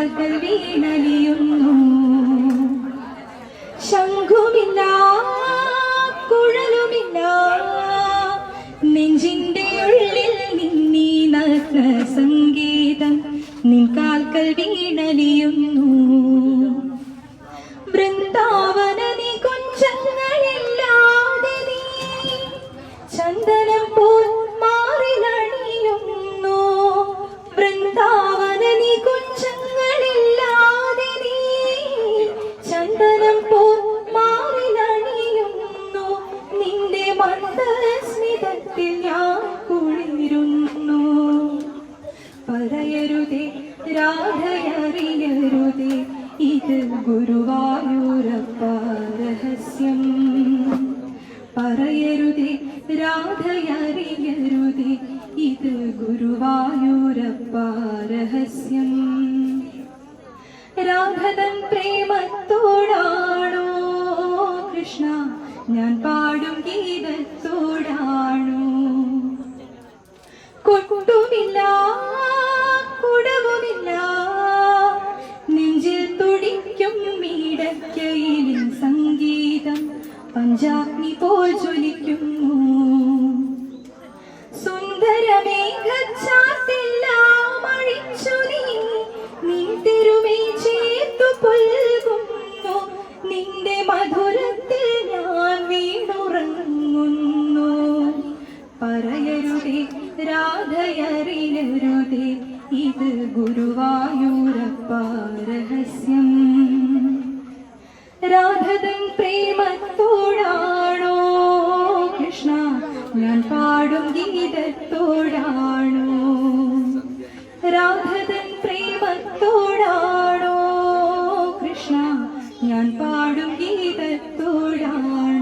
മുൻകാൽക്കൽ വീണലിയുന്നു. ശംഖുമില്ല കുഴലുമില്ല നെഞ്ചിന്റെ ഉള്ളിൽ നിന്നീ നഗ്ന സംഗീതം നിൻകാൽക്കൽ വീണലിയുന്നു. പറയരുതേ രാധയറിയരുതേ ഇത് ഗുരുവായൂരപ്പ രഹസ്യം. പറയരുതേ രാധയറിയരുതേ ഇത് ഗുരുവായൂരപ്പ രഹസ്യം. രാധതൻ പ്രേമത്തോടാണോ കൃഷ്ണ ഞാൻ പാടും ഗീതത്തോടാണോ? കൊട്ടുമില്ല പഞ്ചാഗ്നി പോൽ ജ്വലിക്കുന്നു സുന്ദരമേഘച്ചാത്തെല്ലാം അഴിച്ചു നീ. നിൻ തിരുമൈ ചേർത്തു പുൽകുന്നു. നിന്റെ മധുരത്തിൽ ഞാൻ വീണുറങ്ങുന്നു. പറയരുതേ രാധയറിയരുതേ ഇത് ഗുരുവായൂരപ്പ രഹസ്യം. രാധതൻ പ്രേമത്തോടാണോ ഞാൻ പാടും ഗീതത്തോടാണോ? രാധതൻ പ്രേമത്തോടാണോ? കൃഷ്ണ ഞാൻ പാടും ഗീതത്തോടാണോ?